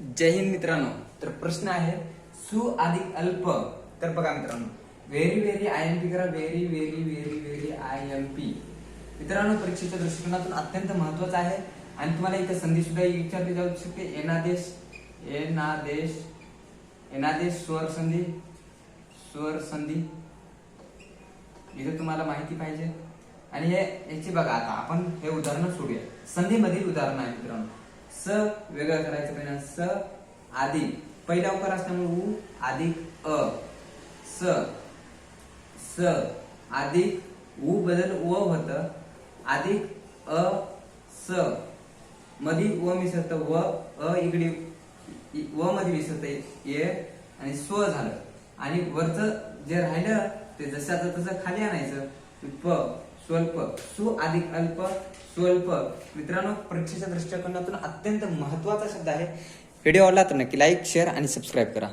जय हिंद मित्रांनो. तर प्रश्न आहे सु अधिक अल्प. तर बघा मित्रांनो very very I M P करा very very very very I M P मित्रांनो परीक्षेच्या दृष्टिकोनातून अत्यंत महत्वाचं आहे. आणि तुम्हाला इथे संधी सुद्धा विचारली जाऊ शकते. एनादेश एनादेश एनादेश स्वर संधी स्वर संधी. इथे तुम्हाला माहिती पाहिजे. आणि हे याची बघा आता आपण हे उदाहरण सोडूया. संधीमधील उदाहरण आहे मित्रांनो. स वेगळं करायचं पहिला. स आधी पहिला उकार असल्यामुळे उ अधिक अ. स. स. अधिक उ बदल व होत. अधिक अ स. मधी व मिसळत. व अ इकडे व मध्ये मिसळत. ये आणि स्व झालं. आणि वरच जे राहिलं ते जशाचं तसं खाली आणायचं. प. स्वल्प सु अधिक अल्प स्वल्प. मित्रांनो परीक्षेच्या दृष्टिकोनातून अत्यंत महत्त्वाचा शब्द आहे. व्हिडिओ आवडला तर नक्की लाईक शेअर आणि सबस्क्राईब करा.